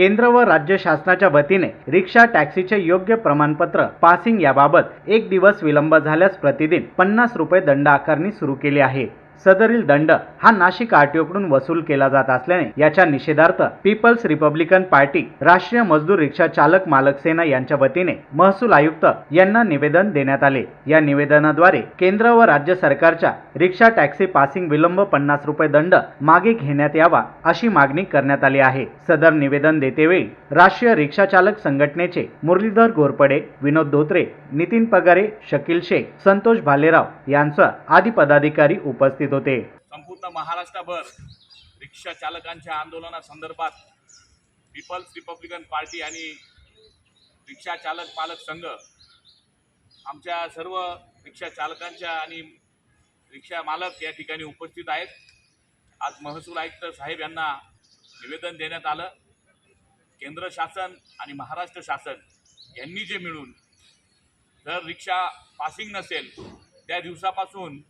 केंद्र व राज्य शासनाच्या वतीने रिक्षा टॅक्सीचे योग्य प्रमाणपत्र पासिंग याबाबत एक दिवस विलंब झाल्यास प्रतिदिन पन्नास रुपये दंड आकारणी सुरू केली आहे. सदरील दंड हा नाशिक आरटीओकडून वसूल केला जात असल्याने याच्या निषेधार्थ पीपल्स रिपब्लिकन पार्टी राष्ट्रीय मजदूर रिक्षा चालक मालक सेना यांच्या वतीने महसूल आयुक्त यांना निवेदन देण्यात आले. या निवेदनाद्वारे केंद्र व राज्य सरकारच्या रिक्षा टॅक्सी पासिंग विलंब पन्नास रुपये दंड मागे घेण्यात यावा अशी मागणी करण्यात आली आहे. सदर निवेदन देतेवेळी राष्ट्रीय रिक्षा चालक संघटनेचे मुरलीधर घोरपडे विनोद धोत्रे नितीन पगारे शकील शेख संतोष भालेराव यांसह आदी पदाधिकारी उपस्थित होते. संपूर्ण महाराष्ट्रभर रिक्षा चालकांच्या आंदोलनासंदर्भात पीपल्स रिपब्लिकन पार्टी आणि रिक्षा चालक पालक संघ आमच्या सर्व रिक्षा चालकांच्या आणि रिक्षा मालक या ठिकाणी उपस्थित आहेत. आज महसूल आयुक्त साहेब यांना निवेदन देण्यात आलं. केंद्र शासन आणि महाराष्ट्र शासन यांनी जे मिळून जर रिक्षा पासिंग नसेल त्या दिवसापासून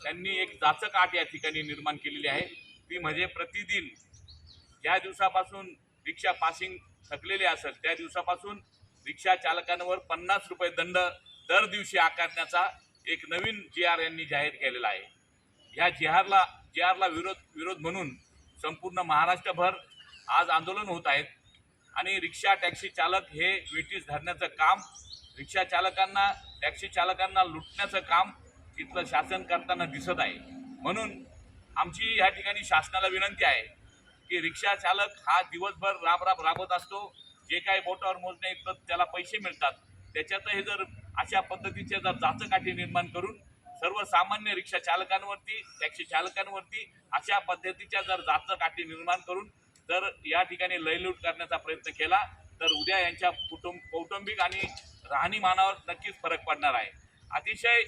त्यांनी एक जाचक आट या ठिकाणी निर्माण केलेली आहे. ती म्हणजे प्रतिदिन ज्या दिवसापासून रिक्षा पासिंग थकलेली असेल त्या दिवसापासून रिक्षा चालकांवर पन्नास रुपये दंड दर दिवशी आकारण्याचा एक नवीन जी आर यांनी जाहीर केलेला आहे. ह्या जी आरला जी आरला विरोध विरोध म्हणून संपूर्ण महाराष्ट्रभर आज आंदोलन होत आहेत आणि रिक्षा टॅक्सी चालक हे वेटीस धरण्याचं काम रिक्षा चालकांना टॅक्सी चालकांना लुटण्याचं काम तिथलं शासन करताना दिसत आहे. म्हणून आमची या ठिकाणी शासनाला विनंती आहे की रिक्षा चालक हा दिवसभर राब राब राबत असतो. जे काही बोटावर मोजणे इतकं त्याला पैसे मिळतात. त्याच्यातही जर अशा पद्धतीचे जर जाचकाठी निर्माण करून सर्वसामान्य रिक्षा चालकांवरती टॅक्सी चालकांवरती अशा पद्धतीच्या जर जाचकाठी निर्माण करून जर या ठिकाणी लयलूट करण्याचा प्रयत्न केला तर उद्या यांच्या कुटुंब कौटुंबिक आणि राहणीमानावर नक्कीच फरक पडणार आहे. अतिशय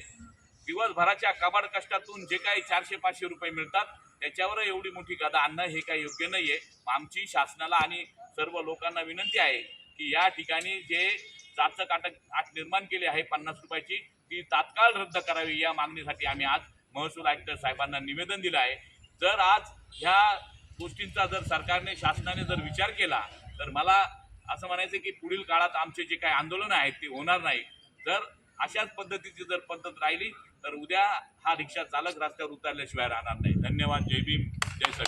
दिवसभराच्या कबाड कष्टातून जे काही चारशे पाचशे रुपये मिळतात त्याच्यावर एवढी मोठी गदा आणणं हे काही योग्य नाही आहे आमची शासनाला आणि सर्व लोकांना विनंती आहे की या ठिकाणी जे जाचक आटक आट निर्माण केली आहे पन्नास रुपयाची ती तात्काळ रद्द करावी या मागणीसाठी आम्ही आज महसूल आयुक्त साहेबांना निवेदन दिलं आहे. जर आज ह्या गोष्टींचा जर सरकारने शासनाने जर विचार केला तर मला असं म्हणायचं की पुढील काळात आमचे जे काही आंदोलनं आहेत ते होणार नाही जर अशाच पद्धतीची जर पद्धत राहिली तर उद्या हा रिक्षा चालक रस्त्यावर उतरल्याशिवाय राहणार नाही. धन्यवाद. जय भीम. जय सविता